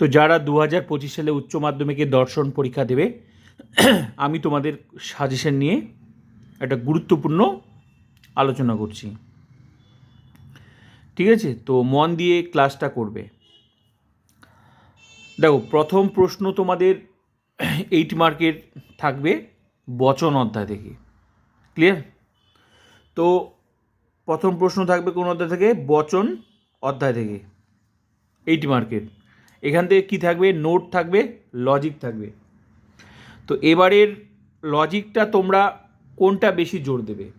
তো যারা দু হাজার পঁচিশ সালে উচ্চ মাধ্যমিকে দর্শন পরীক্ষা দেবে, আমি তোমাদের সাজেশন নিয়ে একটা গুরুত্বপূর্ণ আলোচনা করছি। ঠিক আছে? তো মন দিয়ে ক্লাসটা করবে। দেখো, প্রথম প্রশ্ন তোমাদের এইট মার্কের থাকবে বচন অধ্যায় থেকে। ক্লিয়ার তো প্রথম প্রশ্ন থাকবে কোন অধ্যায় থেকে? বচন অধ্যায় থেকে। এইট মার্কের এখান থেকে কী থাকবে? নোট থাকবে লজিক থাকবে। তো এবারের লজিকটা তোমরা কোনটা বেশি জোর দেবে?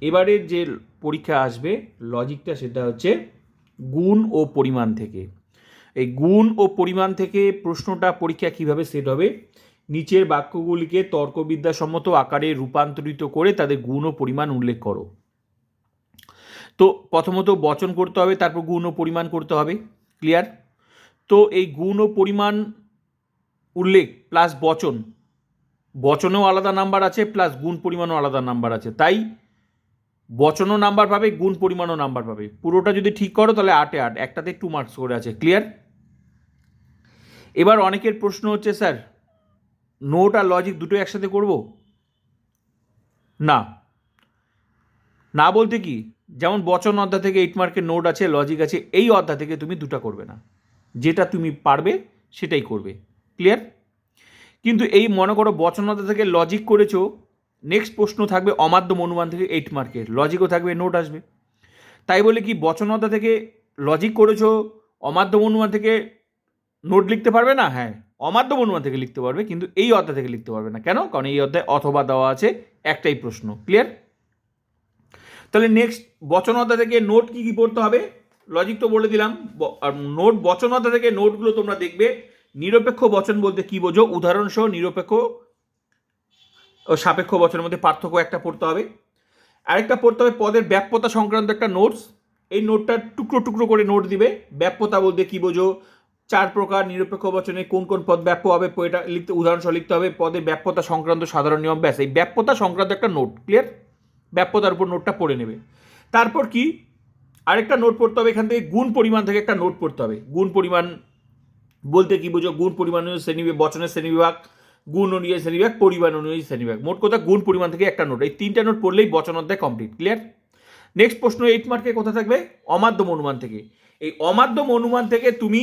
এবারের যে পরীক্ষা আসবে লজিকটা সেটা হচ্ছে গুণ ও পরিমাণ থেকে। এই গুণ ও পরিমাণ থেকে প্রশ্নটা পরীক্ষা কীভাবে সেট হবে? নিচের বাক্যগুলিকে তর্কবিদ্যাসম্মত আকারে রূপান্তরিত করে তাদের গুণ ও পরিমাণ উল্লেখ করো। তো প্রথমত বচন করতে হবে, তারপর গুণ ও পরিমাণ করতে হবে। ক্লিয়ার তো এই গুণ ও পরিমাণ উল্লেখ প্লাস বচন। বচনেও আলাদা নাম্বার আছে প্লাস গুণ পরিমাণও আলাদা নাম্বার আছে। তাই বচনও নাম্বার পাবে, গুণ পরিমাণও নাম্বার পাবে। পুরোটা যদি ঠিক করো তাহলে আটে আট, একটাতে টু মার্কস করে আছে। ক্লিয়ার এবার অনেকের প্রশ্ন হচ্ছে স্যার নোট আর লজিক দুটো একসাথে করব? না। না বলতে কি, যেমন বচন অধ্যায় থেকে এইট মার্কের নোট আছে লজিক আছে, এই অধ্যায় থেকে তুমি দুটা করবে না। যেটা তুমি পারবে, সেটাই করবে। ক্লিয়ার কিন্তু এই মনে করো বচনতা থেকে লজিক করেছ নেক্সট প্রশ্ন থাকবে অমাধ্যম অনুমান থেকে এইট মার্কের লজিকও থাকবে নোট আসবে। তাই বলে কি বচনতা থেকে লজিক করেছ অমাধ্যম অনুমান থেকে নোট লিখতে পারবে না? হ্যাঁ অমাধ্যম অনুমান থেকে লিখতে পারবে, কিন্তু এই অধ্যায় থেকে লিখতে পারবে না। কেন? কারণ এই অধ্যায় অথবা দেওয়া আছে, একটাই প্রশ্ন। ক্লিয়ার তাহলে নেক্সট বচন অধ্যায় থেকে নোট কি কি পড়তে হবে? লজিক তো বলে দিলাম নোট বচনতা থেকে নোটগুলো তোমরা দেখবে। নিরপেক্ষ বচন বলতে কি বোঝো? উদাহরণসহ নিরপেক্ষ ও সাপেক্ষ বচনের মধ্যে পার্থক্য একটা পড়তে হবে। আরেকটা পড়তে হবে পদের ব্যাপ্যতা সংক্রান্ত একটা নোটস। এই নোটটা টুকরো টুকরো করে নোট দিবে। ব্যাপ্যতা বলতে কি বোঝো? চার প্রকার নিরপেক্ষ বচনে কোন কোন পদ ব্যাপ্য হবে এটা লিখতে, উদাহরণসহ লিখতে হবে। পদের ব্যাপ্যতা সংক্রান্ত সাধারণ নিয়ম, ব্যাস। এই ব্যাপ্যতা সংক্রান্ত একটা নোট ক্লিয়ার ব্যাপ্যতার উপর নোটটা পড়ে নেবে। তারপর কি? আরেকটা নোট পড়তে হবে, এখান থেকে গুণ পরিমাণ থেকে একটা নোট পড়তে হবে। গুণ পরিমাণ বলতে কি বুঝো? গুণ পরিমাণ অনুযায়ী শ্রেণি বচনের শ্রেণীবিভাগ, গুণ অনুযায়ী শ্রেণীবিভাগ, পরিমাণ অনুযায়ী শ্রেণীবিভাগ। মোট কথা গুণ পরিমাণ থেকে একটা নোট এই তিনটা নোট পড়লেই বচন অধ্যায় কমপ্লিট ক্লিয়ার নেক্সট প্রশ্ন এইট মার্কে কোথা থাকবে? অমাধ্যম অনুমান থেকে। এই অমাধ্যম অনুমান থেকে তুমি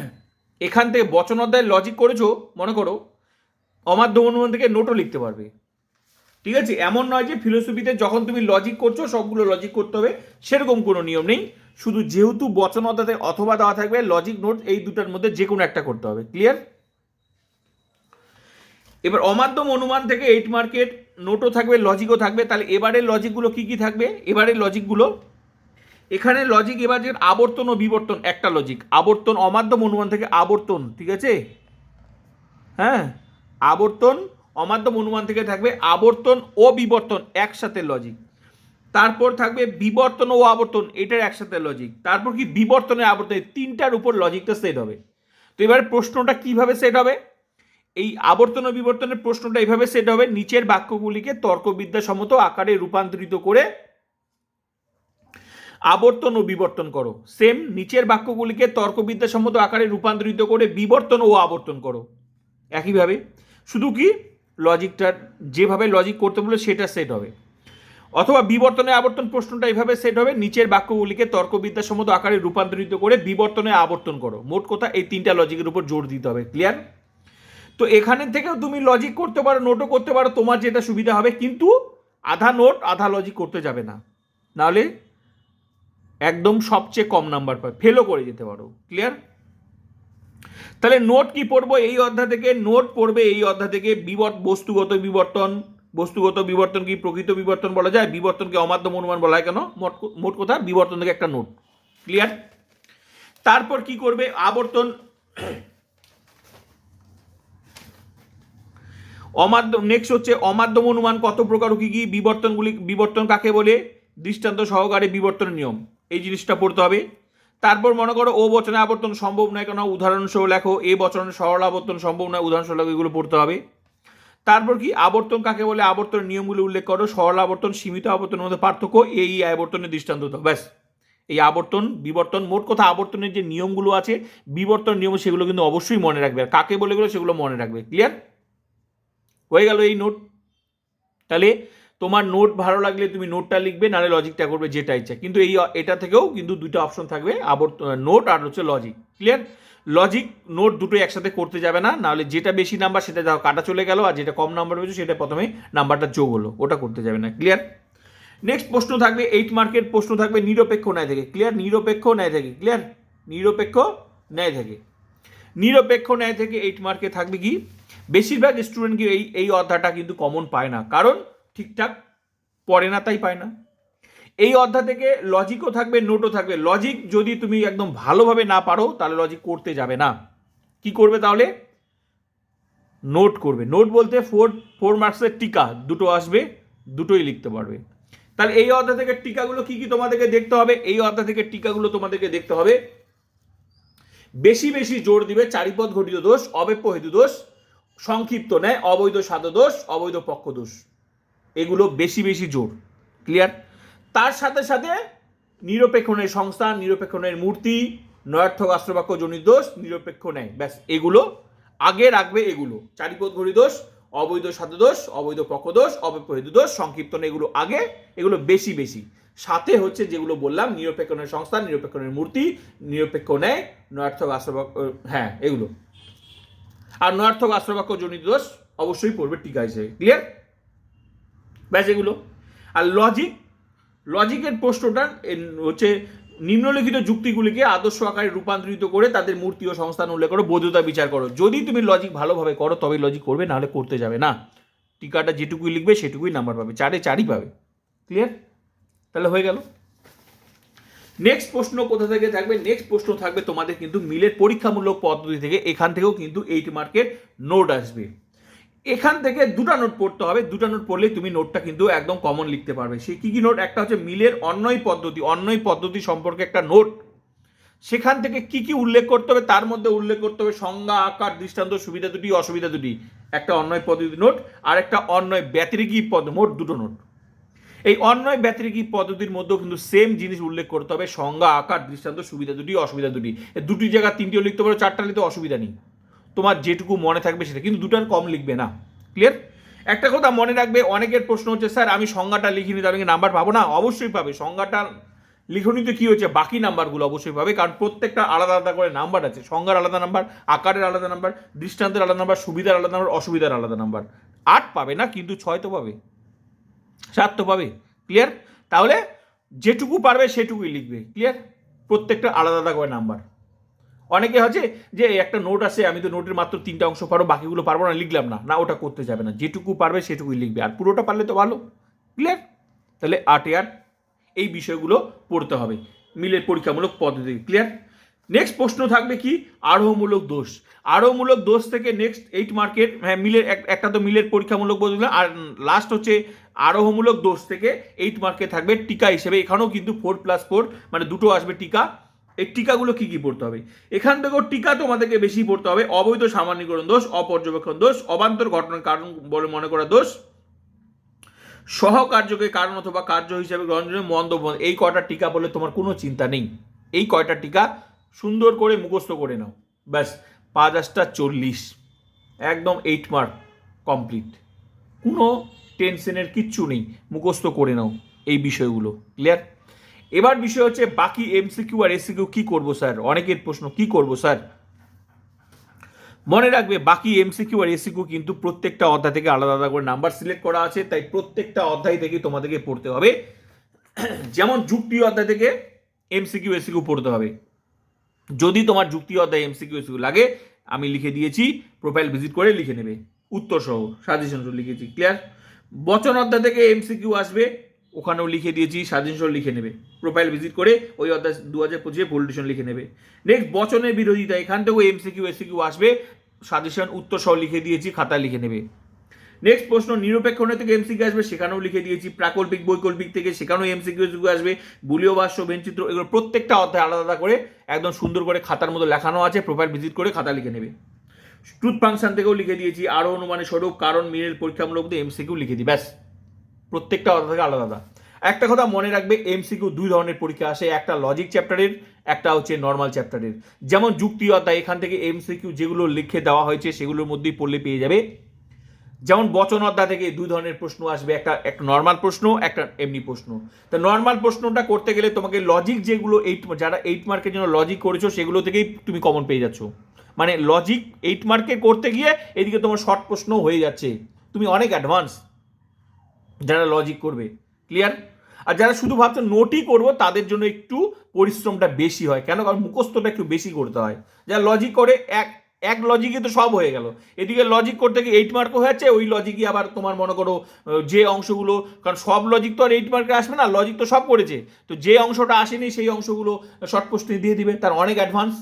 এখান থেকে বচন অধ্যায় লজিক করেছ, মনে করো, অমাধ্যম অনুমান থেকে নোটও লিখতে পারবে। ঠিক আছে? এমন নয় যে ফিলোসফিতে যখন তুমি লজিক করছ, সবগুলো লজিক করতে হবে, সেরকম কোনো নিয়ম নেই। শুধু যেহেতু বচন অধ্যাতে অথবা দেওয়া থাকবে লজিক নোট এই দুটার মধ্যে যে কোনো একটা করতে হবে। ক্লিয়ার এবার অমাধ্যম অনুমান থেকে এইট মার্কেট নোটও থাকবে লজিকও থাকবে। তাহলে এবারের লজিকগুলো কি কি থাকবে? এবারের লজিকগুলো এখানে লজিক এবার যে আবর্তন ও বিবর্তন, একটা লজিক আবর্তন অমাধ্যম অনুমান থেকে আবর্তন, ঠিক আছে? হ্যাঁ? আবর্তন অমাধ্যম অনুমান থেকে থাকবে আবর্তন ও বিবর্তন একসাথে লজিক তারপর থাকবে বিবর্তন ও আবর্তন, এটার একসাথে লজিক তারপর কি? বিবর্তনে আবর্তন তিনটার উপর লজিকটা সেট হবে। তো এবার প্রশ্নটা কীভাবে সেট হবে? এই আবর্তন ও বিবর্তনের প্রশ্নটা এইভাবে সেট হবে, নিচের বাক্যগুলিকে তর্কবিদ্যাসম্মত আকারে রূপান্তরিত করে আবর্তন ও বিবর্তন করো। সেম নিচের বাক্যগুলিকে তর্কবিদ্যাসম্মত আকারে রূপান্তরিত করে বিবর্তন ও আবর্তন করো। একইভাবে। শুধু কি? লজিকটার যেভাবে লজিক করতে বলে সেটা সেট হবে। অথবা বিবর্তনে আবর্তন প্রশ্নটা এভাবে সেট হবে, নিচের বাক্যগুলিকে তর্কবিদ্যাসম্মত আকারে রূপান্তরিত করে বিবর্তনে আবর্তন করো। মোট কথা এই তিনটা লজিকের উপর জোর দিতে হবে ক্লিয়ার তো এখানে থেকেও তুমি লজিক করতে পারো নোটও করতে পারো, তোমার যেটা সুবিধা হবে, কিন্তু আধা নোট আধা লজিক করতে যাবে না। নাহলে একদম সবচেয়ে কম নাম্বার পাবে। ফেলও করে যেতে পারো ক্লিয়ার তাহলে নোট কি পড়ব এই অধ্যায় থেকে? নোট পড়বে এই অধ্যায় থেকে বিবর, বস্তুগত বিবর্তন। বস্তুগত বিবর্তন কি? প্রকৃত বিবর্তন বলা যায়। বিবর্তনকে অমাধ্যম অনুমান বলা হয় কেন? মোট কথা, বিবর্তন থেকে একটা নোট। ক্লিয়ার তারপর কি করবে? আবর্তন। অমাধ্যম নেক্সট হচ্ছে অমাধ্যম অনুমান কত প্রকার কি কি? বিবর্তনগুলি, বিবর্তন কাকে বলে? দৃষ্টান্ত সহকারে বিবর্তন নিয়ম। এই জিনিসটা পড়তে হবে। তারপর মনে করো, ও বচনে আবর্তন সম্ভব নয় কেন উদাহরণ সহ লেখো, এ বচনে সরল আবর্তন সম্ভব নয় উদাহরণ সহ লেখো, এগুলো পড়তে হবে। তারপর কি, আবর্তন কাকে বলে? আবর্তনের নিয়মগুলো উল্লেখ করো, সরল আবর্তন, সীমিত আবর্তনের মধ্যে পার্থক্য এই আবর্তনের দৃষ্টান্ত ব্যাস। এই আবর্তন, বিবর্তন, মোট কথা আবর্তনের যে নিয়মগুলো আছে, বিবর্তন নিয়ম, সেগুলো কিন্তু অবশ্যই মনে রাখবে। আর কাকে বলে গেলো সেগুলো মনে রাখবে। ক্লিয়ার হয়ে গেল এই নোট। তাহলে তোমার নোট ভালো লাগলে তুমি নোটটা লিখবে, নাহলে লজিকটা করবে যেটা ইচ্ছা। কিন্তু এই, এটা থেকেও কিন্তু দুটো অপশন থাকবে আবর্ত নোট আর হচ্ছে লজিক ক্লিয়ার লজিক নোট দুটো একসাথে করতে যাবে না, নাহলে যেটা বেশি নাম্বার সেটা যাও কাটা চলে গেল, আর যেটা কম নাম্বার হয়েছে সেটা প্রথমে নাম্বারটা যোগ হলো, ওটা করতে যাবে না। ক্লিয়ার নেক্সট প্রশ্ন থাকবে এইট মার্কের প্রশ্ন থাকবে, নিরপেক্ষ ন্যায় থেকে। ক্লিয়ার নিরপেক্ষ ন্যায় থেকে। ক্লিয়ার নিরপেক্ষ ন্যায় থেকে। নিরপেক্ষ ন্যায় থেকে এইট মার্কে থাকবে কি? বেশিরভাগ স্টুডেন্ট কি এই এই অধ্যায়টা কিন্তু কমন পায় না। কারণ ঠিকঠাক পড়ে না, তাই পায় না। এই অধ্যায় থেকে লজিকও থাকবে নোটও থাকবে। লজিক যদি তুমি একদম ভালোভাবে না পারো, তাহলে লজিক করতে যাবে না। কি করবে তাহলে? নোট করবে। নোট বলতে ফোর ফোর মার্কসের টিকা, দুটো আসবে, দুটোই লিখতে পারবে। তাহলে এই অধ্যায় থেকে টিকাগুলো কি কি তোমাদেরকে দেখতে হবে? এই অধ্যায় থেকে টিকাগুলো তোমাদেরকে দেখতে হবে। বেশি বেশি জোর দিবে চারিপদ ঘটিত দোষ অবেপ্য হেতু দোষ, সংক্ষিপ্ত নেয় অবৈধ সাধ দোষ, অবৈধ পক্ষ দোষ। এগুলো বেশি বেশি জোর ক্লিয়ার তার সাথে সাথে নিরপেক্ষণের সংস্থান, নিরপেক্ষণের মূর্তি, নয়ার্থক আশ্রবাক্য জনিত দোষ নিরপেক্ষ নেয় ব্যাস, এগুলো আগে রাখবে এগুলো। চারিপদ ঘড়ি দোষ, অবৈধ সাধু দোষ, অবৈধ পক্ষ দোষ, অবৈধ হেতু দোষ সংক্ষিপ্তন এগুলো আগে, এগুলো বেশি বেশি। সাথে হচ্ছে যেগুলো বললাম, নিরপেক্ষণের সংস্থান, নিরপেক্ষণের মূর্তি, নিরপেক্ষ নেয় নয়ার্থক আশ্রবাক্য হ্যাঁ এগুলো। আর নয়ার্থক আশ্রবাক্য জনিত দোষ অবশ্যই পড়বে টিকা হিসেবে ক্লিয়ার ব্যাস এগুলো। আর লজিক লজিকের প্রশ্নটা হচ্ছে নিম্নলিখিত যুক্তিগুলিকে আদর্শ আকারে রূপান্তরিত করে তাদের মূর্তি ও সংস্থান উল্লেখ করো, বৈধতা বিচার করো। যদি তুমি লজিক ভালোভাবে করো তবে লজিক করবে, নাহলে করতে যাবে না। টিকাটা যেটুকুই লিখবে, সেটুকুই নাম্বার পাবে, চারে চারই পাবে। ক্লিয়ার তাহলে হয়ে গেল। নেক্সট প্রশ্ন কোথা থেকে থাকবে? নেক্সট প্রশ্ন থাকবে তোমাদের কিন্তু মিলের পরীক্ষামূলক পদ্ধতি থেকে, এখান থেকেও কিন্তু এইট মার্কের নোট আসবে। এখান থেকে দুটো নোট পড়তে হবে। দুটো নোট পড়লেই তুমি নোটটা কিন্তু একদম কমন লিখতে পারবে। সে কী কী নোট একটা হচ্ছে মিলের অন্যয় পদ্ধতি। অন্যয় পদ্ধতি সম্পর্কে একটা নোট সেখান থেকে কি কি উল্লেখ করতে হবে? তার মধ্যে উল্লেখ করতে হবে সংজ্ঞা, আকার, দৃষ্টান্ত, সুবিধা দুটি, অসুবিধা দুটি। একটা অন্যয় পদ্ধতি নোট আর একটা অন্যয় ব্যতিরিকী পদ, মোট দুটো নোট এই অন্যয় ব্যতিরিকী পদ্ধতির মধ্যেও কিন্তু সেম জিনিস উল্লেখ করতে হবে। সংজ্ঞা, আকার, দৃষ্টান্ত, সুবিধা দুটি, অসুবিধা দুটি। দুটি জায়গা তিনটিও লিখতে পারো, চারটা লিখতে অসুবিধা নেই। তোমার যেটুকু মনে থাকবে সেটা। কিন্তু দুটার কম লিখবে না। ক্লিয়ার একটা কথা মনে রাখবে, অনেকের প্রশ্ন হচ্ছে, স্যার, আমি সংজ্ঞাটা লিখিনি কি নাম্বার পাবো? না, অবশ্যই পাবে। সংজ্ঞাটা লিখনিতে কী হচ্ছে বাকি নাম্বারগুলো অবশ্যই পাবে, কারণ প্রত্যেকটা আলাদা আলাদা করে নাম্বার আছে। সংজ্ঞার আলাদা নাম্বার আকারের আলাদা নাম্বার দৃষ্টান্তের আলাদা নাম্বার সুবিধার আলাদা নাম্বার অসুবিধার আলাদা নাম্বার আট পাবে না, কিন্তু ছয় তো পাবে। সাত তো পাবে। ক্লিয়ার তাহলে যেটুকু পারবে সেটুকুই লিখবে। ক্লিয়ার প্রত্যেকটা আলাদা আলাদা করে নাম্বার অনেকে হচ্ছে যে একটা নোট আছে আমি তো নোটের মাত্র তিনটা অংশ পারব বাকিগুলো পারব না, লিখলাম না। না, ওটা করতে যাবে না। যেটুকু পারবে, সেটুকুই লিখবে। আর পুরোটা পারলে তো ভালো। ক্লিয়ার তাহলে আটে আট এই বিষয়গুলো পড়তে হবে। মিলের পরীক্ষামূলক পদ্ধতি। ক্লিয়ার নেক্সট প্রশ্ন থাকবে কি? আরোহমূলক দোষ। আরোহমূলক দোষ থেকে নেক্সট এইট মার্কের হ্যাঁ মিলের এক- একটা তো মিলের পরীক্ষামূলক পদ্ধতি আর লাস্ট হচ্ছে আরোহমূলক দোষ থেকে এইট মার্কে থাকবে টিকা হিসেবে। এখানেও কিন্তু ফোর প্লাস ফোর মানে দুটো আসবে টিকা। এই টিকাগুলো কি কি পড়তে হবে? এখান থেকেও টিকা তোমাদেরকে বেশি পড়তে হবে। অবৈধ সামান্যীকরণ দোষ, অপর্যবেক্ষণ দোষ, অবান্তর ঘটনার কারণ বলে মনে করা দোষ, সহকার্যকে কারণ অথবা কার্য হিসেবে গ্রহণযোগ্য মন্দ এই কয়টা টিকা বলে তোমার কোনো চিন্তা নেই। এই কয়টা টিকা সুন্দর করে মুখস্থ করে নাও। ব্যাস, পাঁচ আটটা চল্লিশ। একদম এইট মার্ক কমপ্লিট কোনো টেনশনের কিচ্ছু নেই। মুখস্থ করে নাও এই বিষয়গুলো। ক্লিয়ার এবার বিষয় হচ্ছে, বাকি এমসিকিউ আর এসিকিউ কি করব স্যার? অনেকের প্রশ্ন, কি করব স্যার? মনে রাখবে, বাকি এমসিকিউ আর এসিকিউ কিন্তু প্রত্যেকটা অধ্যায় থেকে আলাদা আলাদা করে নাম্বার সিলেক্ট করা আছে, তাই প্রত্যেকটা অধ্যায় থেকে তোমাদেরকে পড়তে হবে। যেমন যুক্তি অধ্যায় থেকে এমসিকিউ এসিকিউ পড়তে হবে। যদি তোমার যুক্তি অধ্যায় এমসিকিউ এসিকিউ লাগে, আমি লিখে দিয়েছি প্রোফাইল ভিজিট করে লিখে নেবে। উত্তর সহ সাজেশন লিখেছি ক্লিয়ার বচন অধ্যায় থেকে এমসিকিউ আসবে ওখানেও লিখে দিয়েছি সাজেশন লিখে নেবে। প্রোফাইল ভিজিট করে ওই অধ্যায় দু হাজার পঁচিশে ভোল্টেশন লিখে নেবে। নেক্সট বচনের বিরোধিতা এখান থেকেও এমসিকিউ এসিকিউ আসবে সাজেশন উত্তর সহ লিখে দিয়েছি, খাতায় লিখে নেবে। নেক্সট প্রশ্ন নিরপেক্ষণ থেকে এমসিকিউ আসবে, সেখানেও লিখে দিয়েছি, প্রাকল্পিক, বৈকল্পিক থেকে সেখানেও এমসিকিউ আসবে বুলীয় ভাষ্য বেঞ্চিত্র এগুলো প্রত্যেকটা অধ্যায় আলাদা আলাদা করে, একদম সুন্দর করে খাতার মতো লেখানো আছে প্রোফাইল ভিজিট করে খাতা লিখে নেবে। ট্রুথ ফাংশন থেকেও লিখে দিয়েছি, আরও অনুমানের স্বরূপ, কারণ মিলের পরীক্ষামূলক দিয়ে এমসিকিউ লিখে দিই, ব্যাস। প্রত্যেকটা অধ্যায় থেকে আলাদা আলাদা। একটা কথা মনে রাখবে এমসিকিউ দুই ধরনের পরীক্ষা আসে, একটা লজিক চ্যাপ্টারের একটা হচ্ছে নর্মাল চ্যাপ্টারের যেমন যুক্তি অধ্যায়, এখান থেকে এমসিকিউ যেগুলো লিখে দেওয়া হয়েছে, সেগুলোর মধ্যেই পড়লে পেয়ে যাবে। যেমন বচন অধ্যায় থেকে দুই ধরনের প্রশ্ন আসবে, একটা একটা নর্মাল প্রশ্ন, একটা এমনি প্রশ্ন। তো নর্মাল প্রশ্নটা করতে গেলে তোমাকে লজিক যেগুলো এইট যারা এইট মার্কের জন্য লজিক করেছ, সেগুলো থেকেই তুমি কমন পেয়ে যাচ্ছ। মানে লজিক এইট মার্কে করতে গিয়ে, এদিকে তোমার শর্ট প্রশ্ন হয়ে যাচ্ছে। তুমি অনেক অ্যাডভান্স যারা লজিক করবে ক্লিয়ার আর যারা শুধু ভাবছ নোটই করব, তাদের জন্য একটু পরিশ্রমটা বেশি হয়। কেন? কারণ মুখস্থটা একটু বেশি করতে হয়। যারা লজিক করে, এক এক লজিকে তো সব হয়ে গেল। এদিকে লজিক করতে গিয়ে এইট মার্কও হয়ে যাচ্ছে ওই লজিকই আবার তোমার মনে করো যে অংশগুলো, কারণ সব লজিক তো আর এইট মার্কে আসবে না লজিক তো সব করেছে। তো যে অংশটা আসেনি, সেই অংশগুলো শর্ট প্রশ্নে দিয়ে দিবে, তার অনেক অ্যাডভান্স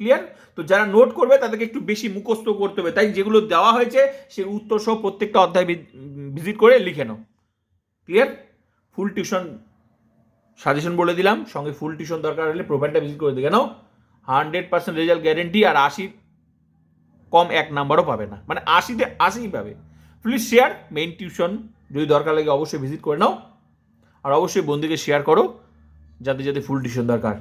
ক্লিয়ার তো যারা নোট করবে, তাদেরকে একটু বেশি মুখস্থ করতে হবে। তাই যেগুলো দেওয়া হয়েছে সে উত্তর সহ প্রত্যেকটা অধ্যায় ভিজিট করে লিখে নাও। ক্লিয়ার ফুল টিউশন সাজেশন বলে দিলাম। সঙ্গে ফুল টিউশন দরকার হলে প্রোফাইলটা ভিজিট করে দেখে নাও। হান্ড্রেড পার্সেন্ট রেজাল্ট গ্যারেন্টি আর আশি কম এক নাম্বারও পাবে না। মানে আশিতে আশিই পাবে। প্লিজ শেয়ার মেইন টিউশন যদি দরকার লাগে অবশ্যই ভিজিট করে নাও। আর অবশ্যই বন্ধুকে শেয়ার করো। যাতে যাতে ফুল টিউশন দরকার।